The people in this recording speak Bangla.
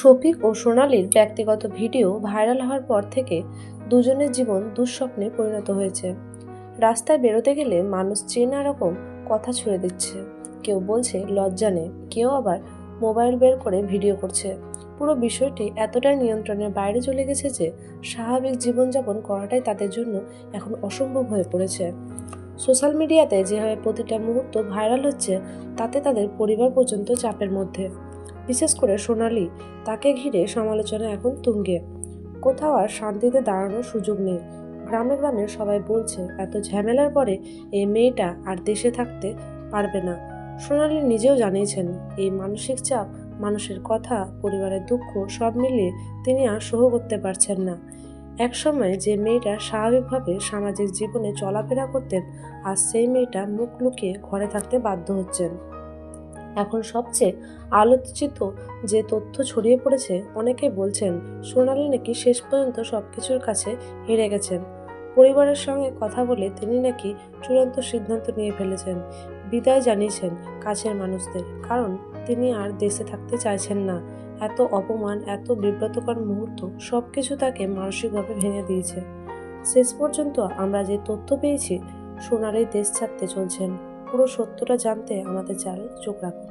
শফিক ও সোনালির ব্যক্তিগত ভিডিও ভাইরাল হওয়ার পর থেকে দুজনের জীবন দুঃস্বপ্নে পরিণত হয়েছে। রাস্তায় বেরোতে গেলে মানুষ চেনা রকম কথা ছুড়ে দিচ্ছে। কেউ বলছে, লজ্জা নেই। কেউ আবার মোবাইল বের করে ভিডিও করছে। পুরো বিষয়টি এতটাই নিয়ন্ত্রণের বাইরে চলে গেছে যে স্বাভাবিক জীবনযাপন করাটাই তাদের জন্য এখন অসম্ভব হয়ে পড়েছে। সোশ্যাল মিডিয়াতে যেভাবে প্রতিটা মুহূর্ত ভাইরাল হচ্ছে, তাতে তাদের পরিবার পর্যন্ত চাপের মধ্যে। বিশেষ করে সোনালি, তাকে ঘিরে সমালোচনা এখন তুঙ্গে। কোথাও আর শান্তিতে দাঁড়ানোর সুযোগ নেই। গ্রামে গ্রামে সবাই বলছে, এত ঝামেলার পরে এই মেয়েটা আর দেশে থাকতে পারবে না। সোনালি নিজেও জানিয়েছেন, এই মানসিক চাপ, মানুষের কথা, পরিবারের দুঃখ, সব মিলিয়ে তিনি আর সহ করতে পারছেন না। একসময় যে মেয়েটা স্বাভাবিকভাবে সামাজিক জীবনে চলাফেরা করতেন আর সেই মেয়েটা মুখ লুকিয়ে ঘরে থাকতে বাধ্য হচ্ছেন। এখন সবচেয়ে আলোচিত যে তথ্য ছড়িয়ে পড়েছে, অনেকে বলছেন সোনালি নাকি শেষ পর্যন্ত সব কিছুর কাছে হেরে গেছেন। পরিবারের সঙ্গে কথা বলে তিনি নাকি চূড়ান্ত সিদ্ধান্ত নিয়ে ফেলেছেন। বিদায় জানিয়েছেন কাছের মানুষদের, কারণ তিনি আর দেশে থাকতে চাইছেন না। এত অপমান, এত বিব্রতকর মুহূর্ত সব কিছু তাকে মানসিকভাবে ভেঙে দিয়েছে। শেষ পর্যন্ত আমরা যে তথ্য পেয়েছি, সোনালি দেশ ছাড়তে চলছেন। পুরো সত্যটা জানতে আমাদের চ্যানেল চোখ রাখুন।